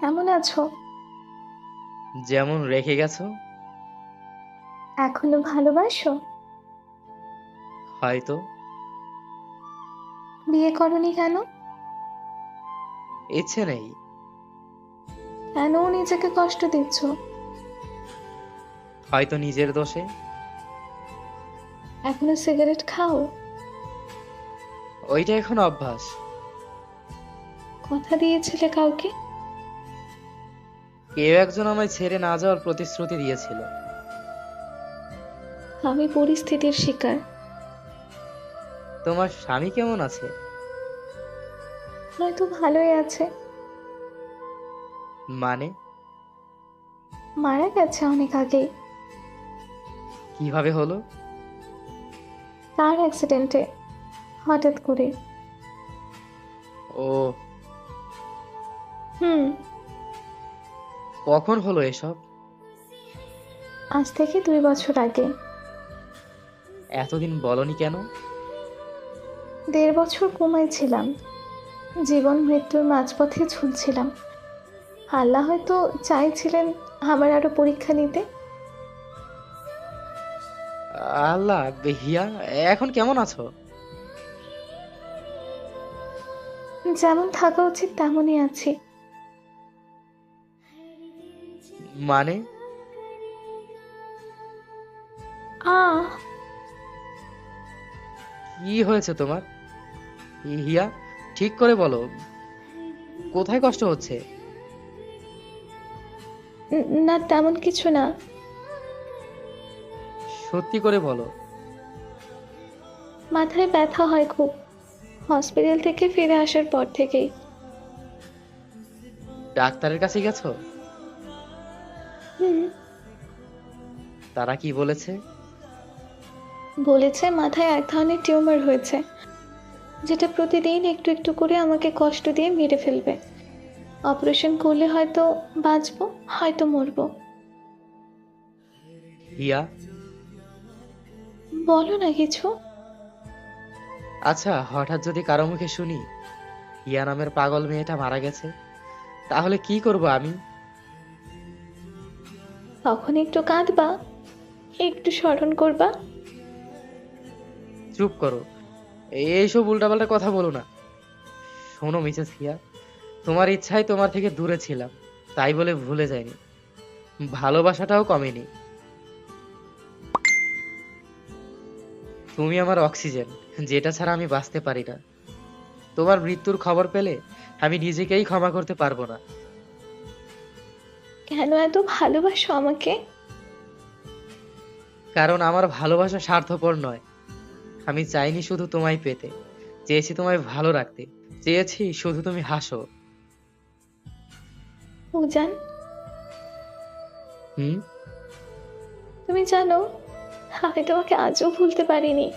কেমন আছো? যেমন রেখে গেছো। এখনও ভালোবাসো? হয়তো। বিয়ে করনি কেন? ইচ্ছে নেই। কেন নিজেকে কষ্ট দিচ্ছ? হয়তো নিজের দোষে। এখনও সিগারেট খাও? ওইটা এখন অভ্যাস। কথা দিয়েছিলে কাউকে? কেউ একজন আমায় ছেড়ে না যাওয়ার প্রতিশ্রুতি দিয়েছিল। আমি পরিস্থিতির শিকার। তোমার স্বামী কেমন আছে? হয়তো ভালোই আছে। মানে? মারা গেছে অনেক আগেই। কীভাবে হলো? কার অ্যাক্সিডেন্টে হঠাৎ করে। ও। হুম। কখন হলো এসব? আজ থেকে দুই বছর আগে। এতদিন বলনি কেন? দেড় বছর কোমায় ছিলাম জীবন মৃত্যুর মাঝপথে ঝুলছিলাম। আল্লাহ হয়তো চাইছিলেন আমার আরও পরীক্ষা নিতে। আল্লাহ হিয়া এখন কেমন আছো? যেমন থাকা উচিত তেমনই আছি। মানে? আহ। কি হয়েছে তোমার? হিয়া ঠিক করে বলো। কোথায় কষ্ট হচ্ছে? না তেমন কিছু না। সত্যি করে বলো। মাথায় ব্যথা হয় খুব। হসপিটাল থেকে ফিরে আসার পর থেকেই। ডাক্তারের কাছে গেছো? তারা কি বলেছে? বলেছে মাথায় এক ধরনের টিউমার হয়েছে যেটা প্রতিদিন একটু একটু করে আমাকে কষ্ট দিয়ে মেরে ফেলবে। অপারেশন করলে হয়তো বাঁচবো হয়তো মরবো। হিয়া? বলো না কিছু। আচ্ছা হঠাৎ যদি কারও মুখে শুনি হিয়া নামের পাগল মেয়েটা মারা গেছে তাহলে কি করব আমি? তখন একটু কাঁদবা, একটু স্মরণ করবা। চুপ করো। এইসব উল্টাপাল্টা কথা বলো না। শোনো, মিসেস হিয়া, তোমার ইচ্ছায় তোমার থেকে দূরে ছিলাম, তাই বলে ভুলে যায়নি ভালোবাসাটাও কমেনি। তুমি আমার অক্সিজেন, যেটা ছাড়া আমি বাঁচতে পারি না। তোমার মৃত্যুর খবর পেলে আমি নিজেকেই ক্ষমা করতে পারব না। কেন এত ভালোবাসো আমাকে? কারণ আমার ভালোবাসা স্বার্থপর নয়। আমি চাইনি শুধু তোমায় পেতে। চেয়েছি তোমায় ভালো রাখতে। চেয়েছি শুধু তুমি হাসো। উজান হুম? তুমি জানো আমি তোমাকে আজও ভুলতে পারিনি।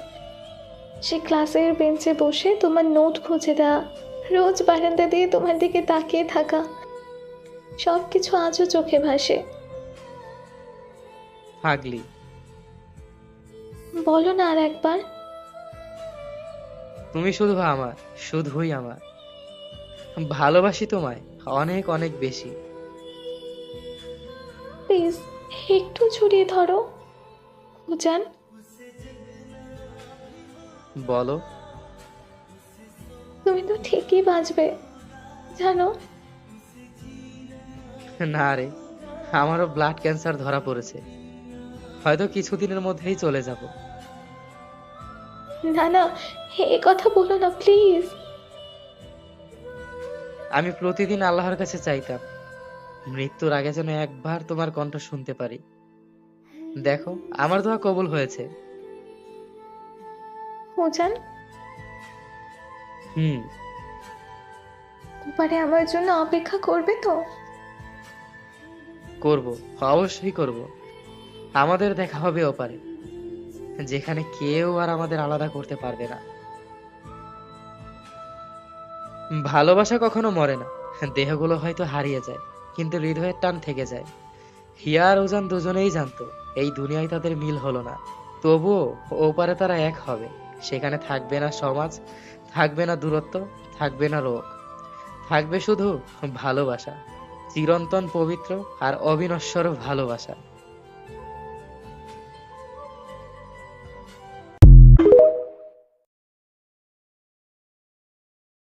সে ক্লাসের বেঞ্চে বসে তোমার নোট খুঁজে দেওয়া রোজ বারান্দা দিয়ে তোমার দিকে তাকিয়ে থাকা সব কিছু আজও চোখে ভাসে। ফাগলি বলো না আর একবার। তুমি শুধু আমার শুধুই আমার। ভালোবাসি তোমায় অনেক অনেক বেশি। প্লিজ একটু জড়িয়ে ধরো। উজান। বলো। তুমি তো ঠিকই বাঁচবে জানো না রে আমারও ব্লাড ক্যান্সার ধরা পড়েছে। হয়তো কিছুদিনের মধ্যেই চলে যাব। না না এ কথা বলো না প্লিজ আমি প্রতিদিন আল্লাহর কাছে চাইতাম মৃত্যুর আগে যেন একবার তোমার কণ্ঠ শুনতে পারি। দেখো আমার দোয়া কবুল হয়েছে। উজান হুম। ওপারে আমার জন্য অপেক্ষা করবে তো? করব, অবশ্যই করব। আমাদের দেখা হবে ওপারে, যেখানে কেউ আর আমাদের আলাদা করতে পারবে না। ভালোবাসা কখনো মরে না, দেহগুলো হয়তো হারিয়ে যায়, কিন্তু হৃদয়ের টান থেকে যায়। হিয়া আর ওজান দুজনেই জানতো, এই দুনিয়ায় তাদের মিল হলো না। তবুও ওপারে তারা এক হবে, সেখানে থাকবে না সমাজ, থাকবে না দূরত্ব, থাকবে না রোগ থাকবে শুধু ভালোবাসা। চিরন্তন পবিত্র আর অবিনশ্বর ভালোবাসা।